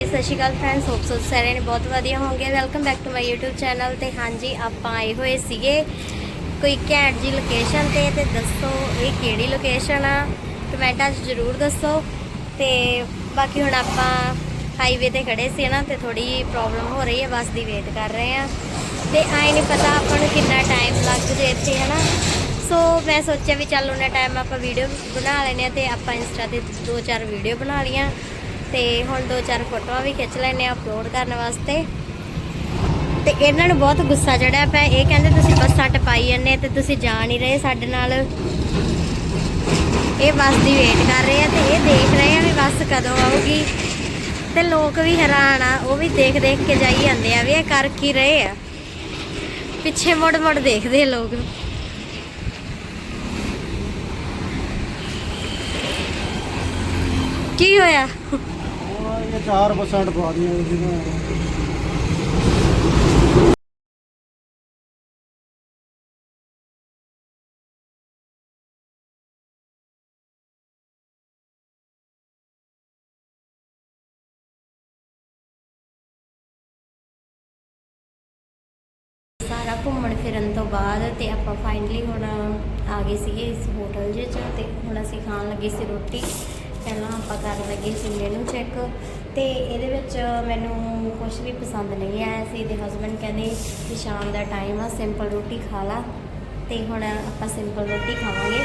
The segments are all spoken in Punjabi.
ਸਤਿ ਸ਼੍ਰੀ ਅਕਾਲ ਫਰੈਂਡਸ ਹੋਪ ਸੋ ਸਾਰੇ ਨੇ ਬਹੁਤ ਵਧੀਆ ਹੋਵੋਗੇ welcome back to my YouTube channel ਤੇ ਹਾਂਜੀ, ਆਪਾਂ ਆਏ ਹੋਏ ਸੀਗੇ ਕੋਈ ਘੈਂਟ ਜੀ ਲੋਕੇਸ਼ਨ ਤੇ ਤੇ ਦੱਸੋ ਇਹ ਕਿਹੜੀ ਲੋਕੇਸ਼ਨ ਆ? ਕਮੈਂਟਾਂ 'ਚ ਜ਼ਰੂਰ ਦੱਸੋ। ਤੇ ਬਾਕੀ ਹੁਣ ਆਪਾਂ ਹਾਈਵੇ ਤੇ ਖੜੇ ਸੀ ਨਾ ਤੇ ਥੋੜੀ ਪ੍ਰੋਬਲਮ ਹੋ ਰਹੀ ਹੈ ਬੱਸ ਦੀ ਵੇਟ ਕਰ ਰਹੇ ਆ। ਤੇ ਆਏ ਨਹੀਂ ਪਤਾ ਆਪਾਂ ਨੂੰ ਕਿੰਨਾ ਟਾਈਮ ਲੱਗ ਜੇ ਇੱਥੇ, ਹਨਾ? ਸੋ ਮੈਂ ਸੋਚਿਆ ਵੀ ਚੱਲ ਉਹਨਾਂ ਟਾਈਮ ਆਪਾਂ ਵੀਡੀਓ ਬਣਾ ਲੈਨੇ ਆ ਤੇ ਆਪਾਂ ਇੰਸਟਾ ਤੇ ਦੋ ਚਾਰ ਵੀਡੀਓ ਬਣਾ ਲੀਆਂ ਤੇ ਹੁਣ ਦੋ ਚਾਰ ਫੋਟੋਆਂ ਵੀ ਖਿੱਚ ਲੈਣੇ ਆ ਅਪਲੋਡ ਕਰਨ ਵਾਸਤੇ। ਤੇ ਇਹਨਾਂ ਨੂੰ ਬਹੁਤ ਗੁੱਸਾ ਚੜਿਆ ਪਿਆ। ਇਹ ਕਹਿੰਦੇ ਤੁਸੀਂ ਬੱਸਾਂ ਟਪਾਈ ਜਾਂਦੇ ਤੇ ਤੁਸੀਂ ਜਾ ਨਹੀਂ ਰਹੇ ਸਾਡੇ ਨਾਲ। ਇਹ ਬੱਸ ਦੀ ਵੇਟ ਕਰ ਰਹੇ ਆ ਤੇ ਇਹ ਦੇਖ ਰਹੇ ਆ ਵੀ ਬੱਸ ਕਦੋਂ ਆਊਗੀ। ਤੇ ਲੋਕ ਵੀ ਹੈਰਾਨ ਆ, ਉਹ ਵੀ ਦੇਖ ਦੇਖ ਕੇ ਜਾਈ ਜਾਂਦੇ ਆ ਵੀ ਇਹ ਕਰ ਕੀ ਰਹੇ ਆ। ਪਿੱਛੇ ਮੁੜ ਮੁੜ ਦੇਖਦੇ ਆ ਲੋਕ। ਕੀ ਹੋਇਆ? ਇਹ ਚਾਰ ਬੱਸਾਂ ਟਪਾ ਦੀਆਂ ਸੀਗੀਆਂ ਸਾਰਾ ਘੁੰਮਣ ਫਿਰਨ ਤੋਂ ਬਾਅਦ ਤੇ ਆਪਾਂ ਫਾਈਨਲੀ ਹੁਣ ਆ ਗਏ ਸੀਗੇ ਇਸ ਹੋਟਲ ਜੇ ਚ, ਤੇ ਹੁਣ ਅਸੀਂ ਖਾਣ ਲੱਗੇ ਸੀ ਰੋਟੀ। ਪਹਿਲਾਂ ਆਪਾਂ ਕਰਨ ਲੱਗੇ ਸੀ ਨੂੰ ਚੈੱਕ ਤੇ ਇਹਦੇ ਵਿੱਚ ਮੈਨੂੰ ਕੁਝ ਵੀ ਪਸੰਦ ਨਹੀਂ ਆਇਆ ਸੀ। ਤੇ ਹਸਬੰਡ ਕਹਿੰਦੇ ਕਿ ਸ਼ਾਮ ਦਾ ਟਾਈਮ ਆ ਸਿੰਪਲ ਰੋਟੀ ਖਾ ਲਾ। ਤੇ ਹੁਣ ਆਪਾਂ ਸਿੰਪਲ ਰੋਟੀ ਖਾਵਾਂਗੇ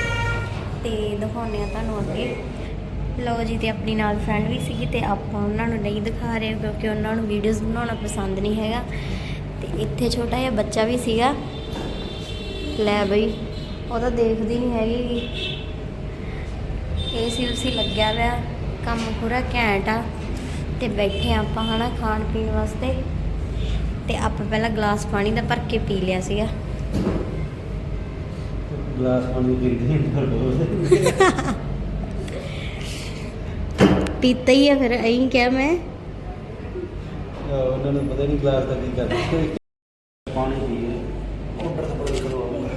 ਤੇ ਦਿਖਾਉਂਦੇ ਆ ਤੁਹਾਨੂੰ ਅੱਗੇ। ਲਓ ਜੀ, ਤੇ ਆਪਣੀ ਨਾਲ ਫਰੈਂਡ ਵੀ ਸੀਗੀ ਤੇ ਆਪਾਂ ਉਹਨਾਂ ਨੂੰ ਨਹੀਂ ਦਿਖਾ ਰਹੇ ਕਿਉਂਕਿ ਉਹਨਾਂ ਨੂੰ ਵੀਡੀਓਜ਼ ਬਣਾਉਣਾ ਪਸੰਦ ਨਹੀਂ ਹੈਗਾ। ਤੇ ਇੱਥੇ ਛੋਟਾ ਜਿਹਾ ਬੱਚਾ ਵੀ ਸੀਗਾ। ਲੈ ਬਈ, ਉਹ ਤਾਂ ਦੇਖਦੀ ਨਹੀਂ ਹੈਗੀ। ਏਸੀ ਉਸੀ ਲੱਗਿਆ ਹੋਇਆ ਕੰਮ ਪੂਰਾ ਘੈਂਟ ਆ। ਤੇ ਬੈਠੇ ਆਪਾਂ ਹਨਾ ਖਾਣ ਪੀਣ ਵਾਸਤੇ। ਤੇ ਆਪਾਂ ਪਹਿਲਾਂ ਗਲਾਸ ਪਾਣੀ ਦਾ ਭਰ ਕੇ ਪੀ ਲਿਆ ਸੀਗਾ। ਗਲਾਸ ਪਾਣੀ ਪੀਂਦੇ ਨੇ ਡੋਜ਼ ਪੀਤਾ ਹੀ ਆ ਫਿਰ ਐਂ ਕਿਹਾ ਮੈਂ। ਉਹਨਾਂ ਨੂੰ ਪਤਾ ਨਹੀਂ ਗਲਾਸ ਦਾ ਕੀ ਕਰਦੇ ਪਾਣੀ ਪੀਏ ਆਰਡਰ ਤਾਂ ਬੜਾ ਕਰੋ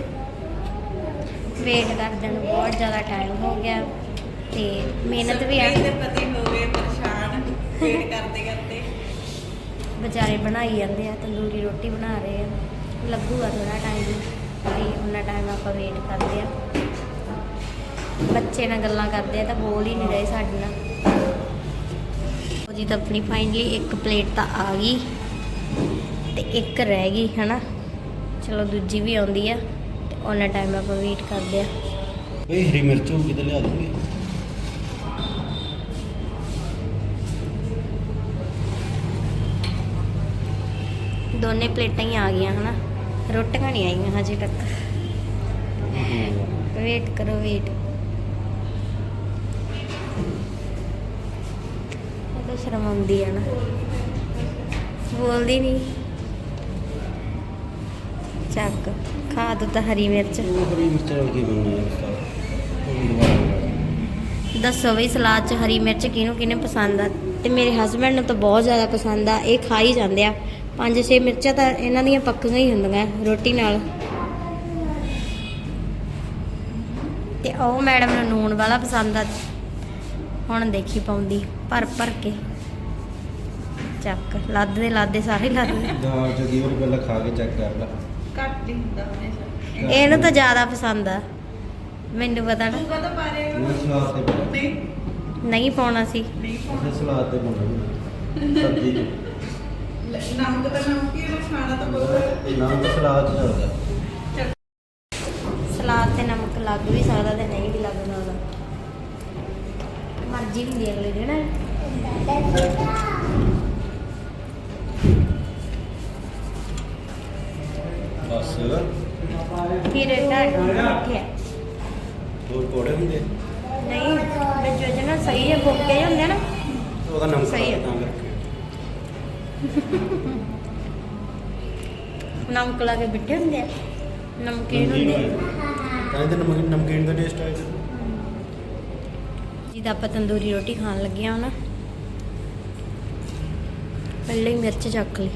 ਵੇਟ ਕਰਦੇ ਨੂੰ ਬਹੁਤ ਜ਼ਿਆਦਾ ਟਾਈਮ ਹੋ ਗਿਆ। ਤੇ ਮਿਹਨਤ ਵੀ ਆ। ਮੇਰੇ ਪਤੀ ਹੋ ਗਏ ਪਰੇਸ਼ਾਨ ਵੇਟ ਕਰਦੇ ਕਰਦੇ। ਵਿਚਾਰੇ ਬਣਾਈ ਜਾਂਦੇ ਆ ਤੰਦੂਰੀ ਰੋਟੀ ਬਣਾ ਰਹੇ ਆ। ਲੱਗੂਗਾ ਥੋੜਾ ਟਾਈਮ ਤੇ ਉਹਨਾਂ ਟਾਈਮ ਆਪਾਂ ਵੇਟ ਕਰਦੇ ਆ। ਬੱਚੇ ਨਾਲ ਗੱਲਾਂ ਕਰਦੇ ਆ ਤਾਂ ਬੋਲ ਹੀ ਨਹੀਂ ਰਹੇ ਸਾਡੇ ਨਾਲ। ਉਹ ਜੀ ਤਾਂ ਆਪਣੀ ਫਾਈਨਲੀ ਇੱਕ ਪਲੇਟ ਤਾਂ ਆ ਗਈ ਤੇ ਇੱਕ ਰਹਿ ਗਈ ਹਨਾ? ਚਲੋ ਦੂਜੀ ਵੀ ਆਉਂਦੀ ਆ ਤੇ ਉਹਨਾਂ ਟਾਈਮ ਆਪਾਂ ਵੇਟ ਕਰਦੇ ਆ। ਇਹ ਹਰੀ ਮਿਰਚ ਹੋਊਗੀ ਤਾਂ ਲਿਆ ਦੂੰਗੇ? ਦੋਨੇ ਪਲੇਟਾਂ ਹੀ ਆ ਗਈਆਂ, ਹਨਾ? ਰੋਟੀਆਂ ਨਹੀਂ ਆਈਆਂ ਹਜੇ ਤੱਕ। ਵੇਟ ਕਰੋ ਵੇਟ ਤਾਂ ਸ਼ਰਮ ਆਉਂਦੀ ਆ ਨਾ। ਬੋਲਦੀ ਨਹੀਂ। ਚੱਕ, ਖਾ ਤੂੰ ਤਾਂ ਹਰੀ ਮਿਰਚ। ਹਰੀ ਮਿਰਚ ਨਾਲ ਕੀ ਬਣਨਾ ਹੈ ਵੀ ਦੱਸੋ ਬਈ ਸਲਾਦ 'ਚ ਹਰੀ ਮਿਰਚ ਕਿਹਨੂੰ ਕਿਹਨੇ ਪਸੰਦ ਆ? ਤੇ ਮੇਰੇ ਹਸਬੰਡ ਨੂੰ ਤਾਂ ਬਹੁਤ ਜ਼ਿਆਦਾ ਪਸੰਦ ਆ, ਇਹ ਖਾ ਹੀ ਜਾਂਦੇ ਆ। ਪੰਜ ਛੇ ਮਿਰਚਾਂ ਤਾਂ ਇਹਨਾਂ ਦੀਆਂ ਪੱਕੀਆਂ ਹੀ ਹੁੰਦੀਆਂ ਰੋਟੀ ਨਾਲ। ਤੇ ਉਹ ਮੈਡਮ ਨੂੰ ਨੂਣ ਵਾਲਾ ਪਸੰਦ ਆ। ਹੁਣ ਦੇਖੀ ਪਾਉਂਦੀ ਭਰ ਭਰ ਕੇ। ਚੱਕ ਲੱਦ ਦੇ ਲੱਦ ਦੇ ਸਾਰੇ ਲੱਦ। ਦੇ ਦਾਲ ਚ ਦੀ ਵਾਰ ਪਹਿਲਾਂ ਖਾ ਕੇ ਚੈੱਕ ਕਰ ਲੈ। ਘੱਟ ਹੀ ਹੁੰਦਾ ਹਮੇਸ਼ਾ। ਇਹਨੂੰ ਤਾਂ ਜ਼ਿਆਦਾ ਪਸੰਦ ਆ। ਮੈਨੂੰ ਪਤਾ ਨਾ। ਤੂੰ ਕਦੋਂ ਪਾ ਰਹੇ ਹੋ ਮੈਂ ਸਲਾਦ ਤੇ ਪਾਉਣਾ। ਨਹੀਂ। ਨਹੀਂ ਪਾਉਣਾ ਸੀ। ਨਹੀਂ ਅਸੀਂ ਸਲਾਦ ਤੇ ਪਾਉਣਾ ਸਬਜ਼ੀ ਪਾਉਣਾ ਨਮਕ ਤਾਂ ਨਮਕ ਹੀ ਖਾਣਾ ਤਾਂ ਬਹੁਤ ਇਹ ਨਾਮ ਤਾਂ ਸਲਾਦ ਚ ਚੱਲਦਾ ਸਲਾਦ ਤੇ ਨਮਕ ਲੱਗ ਵੀ ਸਕਦਾ ਤੇ ਨਹੀਂ ਵੀ ਲੱਗ ਸਕਦਾ। ਮਰਜ਼ੀ ਹੁੰਦੀ ਹੈ ਅਗਲੇ ਦੀ ਨਾ ਬਸ। ਫਿਰ ਇਹਦਾ ਬੈਠਿਆ ਹੋਰ ਕੋੜੇ ਹੁੰਦੇ? ਨਹੀਂ ਵਿੱਚ ਵਿੱਚ ਨਾ ਸਹੀ ਹੈ ਬੋਕੇ ਹੁੰਦੇ ਨਾ। ਉਹਦਾ ਨਾਮ ਸਹੀ ਹੈ। ਤਾਂ ਕਰਕੇ। ਨਮਕ ਲਾ ਕੇ ਬਿੱਟੇ ਹੁੰਦੇ ਆ। ਨਮਕੀਨ ਹੁੰਦੇ ਆ। ਤਾਂ ਇਹਦੇ ਨਮਕ ਨਮਕੀਨ ਦਾ ਟੇਸਟ ਆਇਆ ਜਿੱਦਾਂ ਆਪਾਂ ਤੰਦੂਰੀ ਰੋਟੀ ਖਾਣ ਲੱਗੇ ਹਾਂ ਨਾ। ਪਹਿਲੇ ਹੀ ਮਿਰਚ ਚੱਕ ਲਈ।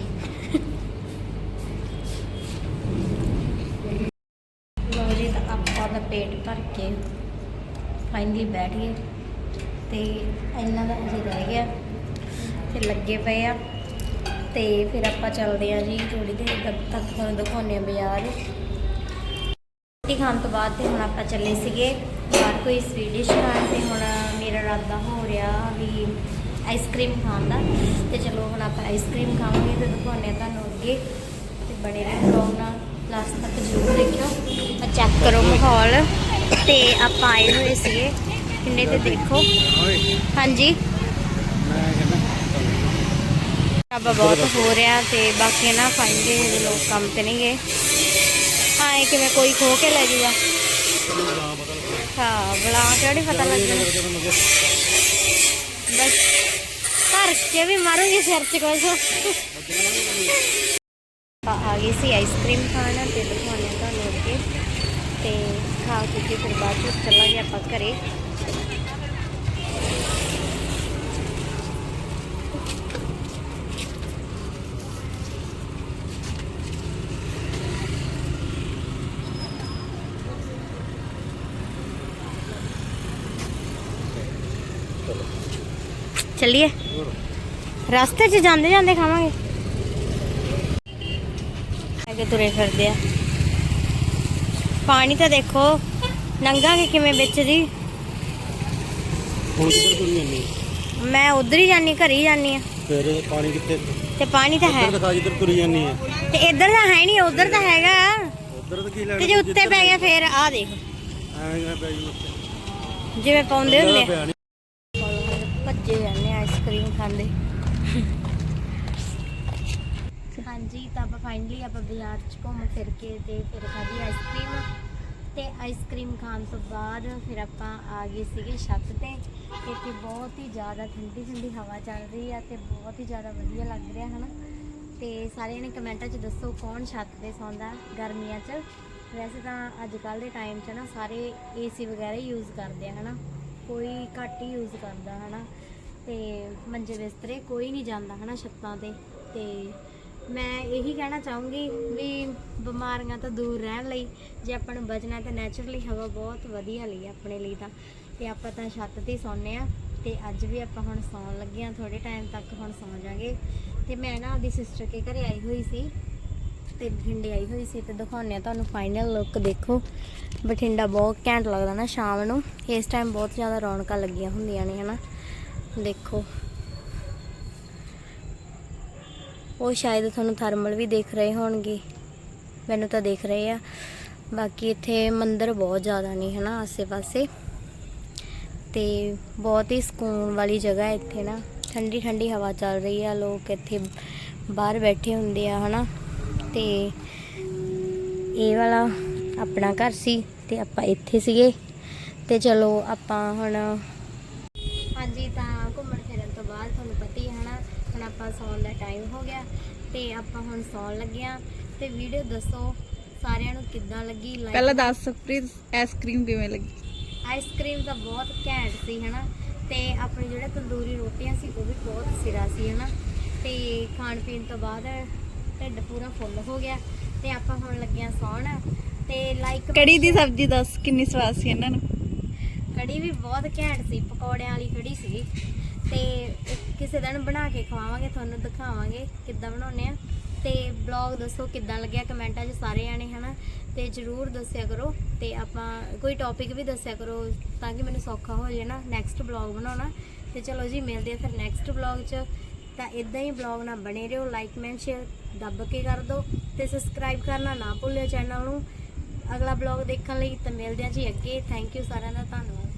ਲਓ ਜੀ ਤਾਂ ਆਪਾਂ ਦਾ ਪੇਟ ਭਰ ਕੇ ਫਾਈਨਲੀ ਬੈਠ ਗਏ। ਤੇ ਇਹਨਾਂ ਦਾ ਅਜੇ ਰਹਿ ਗਿਆ ਤੇ ਲੱਗੇ ਪਏ ਆ। ਤੇ ਫਿਰ ਆਪਾਂ ਚੱਲਦੇ ਆ ਜੀ ਥੋੜੀ ਦੇਰ ਤੱਕ ਤੁਹਾਨੂੰ ਦਿਖਾਉਂਦੇ ਆ ਬਾਜ਼ਾਰ। ਰੋਟੀ ਖਾਣ ਤੋਂ ਬਾਅਦ ਤੇ ਹੁਣ ਆਪਾਂ ਚੱਲੇ ਸੀਗੇ ਬਾਹਰ ਕੋਈ ਸਵੀਟ ਡਿਸ਼ ਖਾਣ ਤੇ ਹੁਣ ਮੇਰਾ ਇਰਾਦਾ ਹੋ ਰਿਹਾ ਵੀ ਆਈਸਕ੍ਰੀਮ ਖਾਣ ਦਾ। ਤੇ ਚਲੋ ਹੁਣ ਆਪਾਂ ਆਈਸਕ੍ਰੀਮ ਖਾਵਾਂਗੇ ਤੇ ਦਿਖਾਉਂਦੇ ਆ ਤੁਹਾਨੂੰ ਅੱਗੇ। ਤੇ ਬਣੇ ਰਹੋ ਵਲੌਗ ਨਾਲ ਲਾਸਟ ਤੱਕ ਜ਼ਰੂਰ ਦੇਖਿਓ। ਆ ਚੈੱਕ ਕਰੋ ਮਾਹੌਲ। ਤੇ ਆਪਾਂ ਆਏ ਹੋਏ ਸੀਗੇ। ਕਿੰਨੇ ਤੇ ਦੇਖੋ? ਹਾਂਜੀ। ਰੱਬ ਬਹੁਤ ਹੋ ਰਿਹਾ ਤੇ ਬਾਕੀ ਨਾ ਫਾਈਨਲੀ ਹਜੇ ਲੋਕ ਕੰਮ ਤੇ ਨਹੀਂ ਗਏ। ਹਾਂ ਕਿਵੇਂ ਕੋਈ ਖੋ ਕੇ ਲੈ ਜੂਗਾ? ਹਾਂ, ਬਲਾ ਕਿਹੜੀ ਪਤਾ ਲੱਗਣਾ ਬਸ, ਭਰ ਕੇ ਵੀ ਮਾਰੂੰਗੀ ਸਿਰ 'ਚ ਕੁਝ ਆ ਆ ਗਈ ਸੀ ਆਈਸਕ੍ਰੀਮ ਖਾਣ ਤੇ ਦਿਖਾਉਣੇ ਤੁਹਾਨੂੰ ਅੱਗੇ ਤੇ ਖਾ ਕੇ ਫਿਰ ਬਾਅਦ ਚ ਚੱਲਾਂਗੇ ਆਪਾਂ ਘਰੇ। ਚੱਲੀਏ। ਰਸਤੇ 'ਚ ਜਾਂਦੇ ਜਾਂਦੇ ਖਾਵਾਂਗੇ। ਅੱਗੇ ਤੁਰੇ ਫਿਰਦੇ ਆ। ਪਾਣੀ ਤਾਂ ਦੇਖੋ ਨੰਗਾਂਗੇ ਕਿਵੇਂ ਵਿੱਚ ਦੀ ਮੈਂ ਉਧਰ ਹੀ ਜਾਨੀ ਘਰੇ ਹੀ ਜਾਨੀ ਆ। ਫਿਰ ਪਾਣੀ ਕਿੱਥੇ? ਤੇ ਪਾਣੀ ਤਾਂ ਹੈ। ਦਿਖਾ ਜਿੱਧਰ ਤੁਰੀ ਤੇ ਇੱਧਰ ਤਾਂ ਹੈ ਨਹੀਂ ਉਧਰ ਤਾਂ ਹੈਗਾ। ਉਧਰ ਤਾਂ ਕੀ ਲੈਣਾ ਤੇ ਜੇ ਉੱਤੇ ਪੈ ਗਿਆ ਫੇਰ ਆ ਦੇਖ। ਐਵੇਂ ਕਿਵੇਂ ਪੈ ਜੂ ਉੱਤੇ? ਜਿਵੇਂ ਪਾਉਂਦੇ ਹੁੰਦੇ। ਭੱਜੇ ਜਾਂਦੇ ਆਈਸਕ੍ਰੀਮ ਖਾਂਦੇ। ਹਾਂਜੀ, ਤਾਂ ਆਪਾਂ ਫਾਈਨਲੀ ਆਪਾਂ ਬਾਜ਼ਾਰ ਚ ਘੁੰਮ ਫਿਰ ਕੇ ਤੇ ਫਿਰ ਖਾਧੀ ਆਈਸਕ੍ਰੀਮ ਤੇ ਆਈਸਕ੍ਰੀਮ ਖਾਣ ਤੋਂ ਬਾਅਦ ਫਿਰ ਆਪਾਂ ਆ ਗਏ ਸੀਗੇ ਛੱਤ ਤੇ। ਇੱਥੇ ਬਹੁਤ ਹੀ ਜ਼ਿਆਦਾ ਠੰਡੀ ਠੰਡੀ ਹਵਾ ਚੱਲ ਰਹੀ ਆ ਤੇ ਬਹੁਤ ਹੀ ਜ਼ਿਆਦਾ ਵਧੀਆ ਲੱਗ ਰਿਹਾ, ਹਨਾ? ਤੇ ਸਾਰਿਆਂ ਨੇ ਕਮੈਂਟਾਂ 'ਚ ਦੱਸੋ ਕੌਣ ਛੱਤ ਤੇ ਸੌਂਦਾ ਗਰਮੀਆਂ 'ਚ? ਵੈਸੇ ਤਾਂ ਅੱਜ ਕੱਲ ਦੇ ਟਾਈਮ 'ਚ ਨਾ ਸਾਰੇ ਏਸੀ ਵਗੈਰਾ ਯੂਜ਼ ਕਰਦੇ ਆ, ਹਨਾ? ਕੋਈ ਘੱਟ ਹੀ ਯੂਜ਼ ਕਰਦਾ, ਹਨਾ? ਤੇ ਮੰਜੇ ਬਿਸਤਰੇ ਕੋਈ ਨਹੀਂ ਜਾਂਦਾ ਹਨਾ ਛੱਤਾਂ ਤੇ। ਤੇ ਮੈਂ ਇਹੀ ਕਹਿਣਾ ਚਾਹੂੰਗੀ ਵੀ ਬਿਮਾਰੀਆਂ ਤੋਂ ਦੂਰ ਰਹਿਣ ਲਈ, ਜੇ ਆਪਾਂ ਨੂੰ ਬਚਣਾ ਤਾਂ ਨੈਚੁਰਲੀ ਹਵਾ ਬਹੁਤ ਵਧੀਆ ਲਈ ਆਪਣੇ ਲਈ ਤਾਂ। ਤੇ ਆਪਾਂ ਤਾਂ ਛੱਤ ਤੇ ਹੀ ਸੌਂਦੇ ਆ ਤੇ ਅੱਜ ਵੀ ਆਪਾਂ ਹੁਣ ਸੌਣ ਲੱਗੇ ਆ ਥੋੜੇ ਟਾਈਮ ਤੱਕ ਹੁਣ ਸੌਂ ਜਾਾਂਗੇ ਤੇ ਮੈਂ ਨਾ ਆਪਦੀ ਸਿਸਟਰ ਕੇ ਘਰੇ ਆਈ ਹੋਈ ਸੀ ਤੇ ਬਠਿੰਡੇ ਆਈ ਹੋਈ ਸੀ ਤੇ ਦਿਖਾਉਂਦੇ ਆ ਤੁਹਾਨੂੰ ਫਾਈਨਲ ਲੁੱਕ ਦੇਖੋ। ਬਠਿੰਡਾ ਬਹੁਤ ਘੈਂਟ ਲੱਗਦਾ ਨਾ ਸ਼ਾਮ ਨੂੰ। ਇਸ ਟਾਈਮ ਬਹੁਤ ਜ਼ਿਆਦਾ ਰੌਣਕਾਂ ਲੱਗੀਆਂ ਹੁੰਦੀਆਂ ਨੇ ਹਨਾ। ਦੇਖੋ। ਉਹ ਸ਼ਾਇਦ ਤੁਹਾਨੂੰ ਥਰਮਲ ਵੀ ਦੇਖ ਰਹੇ ਹੋਣਗੇ। ਮੈਨੂੰ ਤਾਂ ਦੇਖ ਰਹੇ ਆ। ਬਾਕੀ ਇੱਥੇ ਮੰਦਰ ਬਹੁਤ ਜ਼ਿਆਦਾ ਨੇ ਨਾ ਆਸੇ-ਪਾਸੇ। ਤੇ ਬਹੁਤ ਹੀ ਸਕੂਨ ਵਾਲੀ ਜਗ੍ਹਾ ਹੈ ਇੱਥੇ ਨਾ। ਠੰਡੀ ਠੰਡੀ ਹਵਾ ਚੱਲ ਰਹੀ ਆ, ਲੋਕ ਇੱਥੇ ਬਾਹਰ ਬੈਠੇ ਹੁੰਦੇ ਆ, ਹਨਾ। ਤੇ ਇਹ ਵਾਲਾ ਆਪਣਾ ਘਰ ਸੀ ਤੇ ਆਪਾਂ ਇੱਥੇ ਸੀਗੇ। ਤੇ ਚਲੋ ਆਪਾਂ ਹੁਣ ਹਾਂਜੀ ਤਾਂ ਘੁੰਮਣ ਫਿਰਨ ਤੋਂ ਬਾਅਦ ਤੁਹਾਨੂੰ ਪਤਾ ਹੀ ਹੈ ਹਨਾ ਹੁਣ ਆਪਾਂ ਸੌਣ ਦਾ ਟਾਈਮ ਹੋ ਗਿਆ ਤੇ ਆਪਾਂ ਹੁਣ ਸੌਣ ਲੱਗੇ ਆ ਤੇ ਵੀਡੀਓ ਦੱਸੋ ਸਾਰਿਆਂ ਨੂੰ ਕਿੱਦਾਂ ਲੱਗੀ like ਪਹਿਲਾਂ ਦੱਸ ਸੁਪਰੀਤ ਆਈਸਕ੍ਰੀਮ ਕਿਵੇਂ ਲੱਗੀ? ਆਈਸਕ੍ਰੀਮ ਤਾਂ ਬਹੁਤ ਘੈਂਟ ਸੀ ਹਨਾ? ਤੇ ਆਪਣੇ ਜਿਹੜੇ ਤੰਦੂਰੀ ਰੋਟੀਆਂ ਸੀ ਉਹ ਵੀ ਬਹੁਤ ਸਿਰਾ ਸੀ ਹਨਾ? ਤੇ ਖਾਣ ਪੀਣ ਤੋਂ ਬਾਅਦ ਢਿੱਡ ਪੂਰਾ ਫੁੱਲ ਹੋ ਗਿਆ। ਤੇ ਆਪਾਂ ਹੁਣ ਲੱਗਿਆ ਸੌਣ। ਤੇ ਲਾਈਕ ਕੜੀ ਦੀ ਸਬਜ਼ੀ ਦੱਸ ਕਿੰਨੀ ਸਵਾਦ ਸੀ ਇਹਨਾਂ ਨੂੰ? ਕੜੀ ਵੀ ਬਹੁਤ ਘੈਂਟ ਸੀ ਪਕੌੜਿਆਂ ਵਾਲੀ ਕੜੀ ਸੀ। ਤੇ ਕਿਸੇ ਦਿਨ ਬਣਾ ਕੇ ਖਵਾਵਾਂਗੇ, ਤੁਹਾਨੂੰ ਦਿਖਾਵਾਂਗੇ ਕਿੱਦਾਂ ਬਣਾਉਂਦੇ ਆ। ਤੇ ਬਲੌਗ ਦੱਸੋ ਕਿੱਦਾਂ ਲੱਗਿਆ, ਕਮੈਂਟਾਂ 'ਚ ਸਾਰੇ ਜਾਣੇ, ਹਨਾ? ਤੇ ਜਰੂਰ ਦੱਸਿਆ ਕਰੋ, ਤੇ ਆਪਾਂ ਕੋਈ ਟੌਪਿਕ ਵੀ ਦੱਸਿਆ ਕਰੋ ਤਾਂ ਕਿ ਮੈਨੂੰ ਸੌਖਾ ਹੋ ਜਾਏ ਨਾ ਨੈਕਸਟ ਬਲੌਗ ਬਣਾਉਣਾ। ਤੇ ਚਲੋ ਜੀ, ਮਿਲਦੇ ਆ ਫਿਰ ਨੈਕਸਟ ਬਲੌਗ 'ਚ। ਤਾਂ ਇਦਾਂ ਹੀ ਬਲੌਗ ਨਾਲ ਬਣੇ ਰਹੋ ਲਾਈਕ ਮੈਂਟ ਸ਼ੇਅਰ ਦੱਬ ਕੇ ਕਰ ਦਿਓ ਤੇ ਸਬਸਕ੍ਰਾਈਬ ਕਰਨਾ ਨਾ ਭੁੱਲਿਓ ਚੈਨਲ ਨੂੰ। ਅਗਲਾ ਬਲੌਗ ਦੇਖਣ ਲਈ ਤਾਂ ਮਿਲਦੇ ਆ ਜੀ ਅੱਗੇ। ਥੈਂਕ ਯੂ ਸਾਰਿਆਂ ਦਾ, ਧੰਨਵਾਦ।